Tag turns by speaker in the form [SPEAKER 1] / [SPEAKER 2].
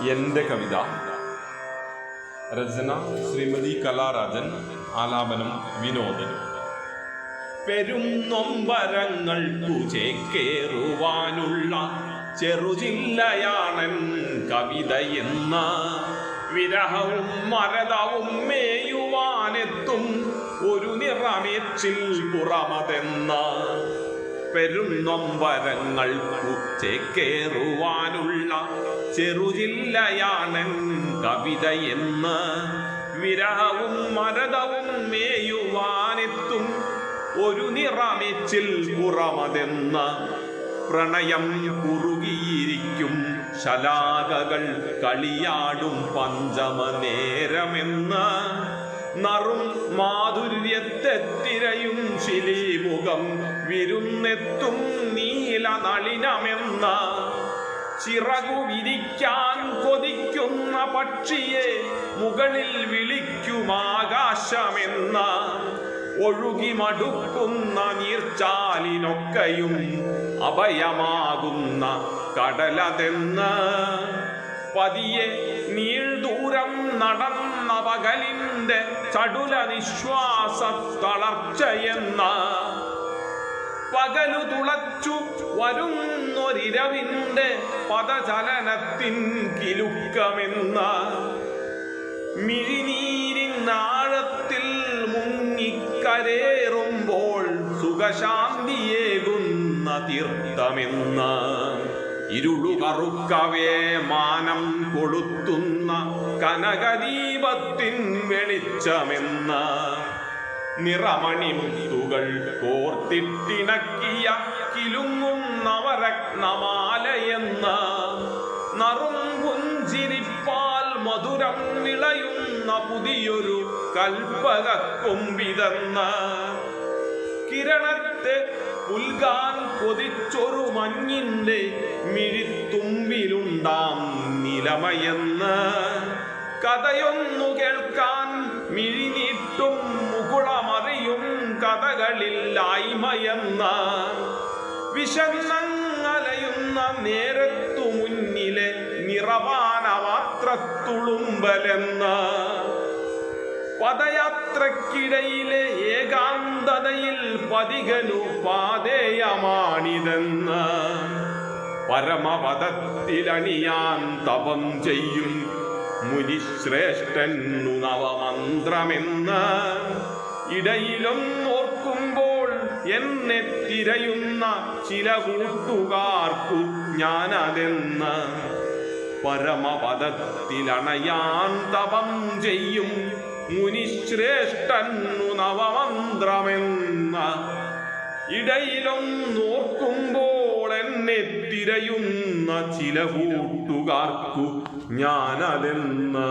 [SPEAKER 1] എന്റെ കവിത. രചന ശ്രീമതി കലാരാജൻ ആലാപനം വിനോദൻ. പെരും നൊമ്പരങ്ങൾക്കു ചേക്കേറുവാനുള്ള ചെറുജില്ലയാണൻ കവിതയെന്ന വിരഹവും മരതവും മേയുവാനെത്തും ഒരു നിറമേച്ചിൽ പുറമതെന്ന. പെരും നൊമ്പരങ്ങൾക്കു ചേക്കേറുവാനുള്ള ചെറുജില്ലയാണൻ എന്ന് വിരഹവും മരതവും മേയുവാനെത്തും ഒരു നിറമിച്ചിൽ പുറമതെന്ന പ്രണയം കുറുകിയിരിക്കും. ശലാകകൾ കളിയാടും പഞ്ചമ നേരമെന്ന് നറും മാധുര്യത്തെത്തിരയും ശിലീമുഖം വിരുന്നെത്തും നീല നളിനമെന്ന ചിറകു വിരിക്കാൻ കൊതിക്കുന്ന പക്ഷിയെ മുകളിൽ വിളിക്കുമാകാശമെന്ന ഒഴുകി മടുക്കുന്ന നീർച്ചാലിനൊക്കെയും അഭയമാകുന്ന കടലതെന്ന്. പതിയെ നീൾദൂരം നടന്ന പകലിന്റെ ചടുല നിശ്വാസ തളർച്ചയെന്ന പകലു തുളച്ചു വരുന്നൊരിരവിന്റെ പദചലനത്തിൻ കിലുക്കമെന്ന മിഴിനീരിനാഴത്തിൽ മുങ്ങിക്കരേറുമ്പോൾ സുഖശാന്തിയേകുന്ന തീർത്ഥമെന്ന ഇരുളു കറുക്കവേ മാനം കൊളുത്തുന്ന കനകദീപത്തിൻ വെളിച്ചമെന്ന നിറമണിമുത്തുകൾ കോർത്തിട്ടിണക്കിയ കിലുങ്ങുന്നവരത്നമാലയെന്ന നറും പുഞ്ചിരിപ്പാൽ മധുരം വിളയുന്ന പുതിയൊരു കൽപ്പകക്കൊമ്പിതെന്ന കിരണത്തെ പുൽകാൻ കൊതിച്ചൊരു മഞ്ഞിന്റെ മിഴിത്തുമ്പിലുണ്ടാം നിലമയെന്ന്. കഥയൊന്നു കേൾക്കാൻ മിഴിനീട്ടും മുകുളമറിയും കഥകളില്ലായ്മയെന്ന വിശന്നലയുന്ന നേരത്തു മുന്നിലെ നിറവാനമാത്രത്തുളുമ്പലെന്ന പദയാത്രക്കിടയിലെ ഏകാന്തതയിൽ പതികനു പാതേയമാണിതെന്ന പരമപദത്തിലണിയാൻ തപം ചെയ്യും മുനിശ്രേഷ്ഠനു നവമന്ത്രമെന്ന് ഇടയിലും ഓർക്കുമ്പോൾ എന്നെ തിരയുന്ന ചില കൂട്ടുകാർക്കു ഞാനതെന്ന് പരമപദത്തിലണയാൻ തപം ചെയ്യും മുനിശ്രേഷ്ഠനു നവമന്ത്രമെന്ന ഇടയിലും നോർക്കുമ്പോൾ എന്നെ തിരയുന്ന ചില കൂട്ടുകാർക്കു ഞാനതെന്ന്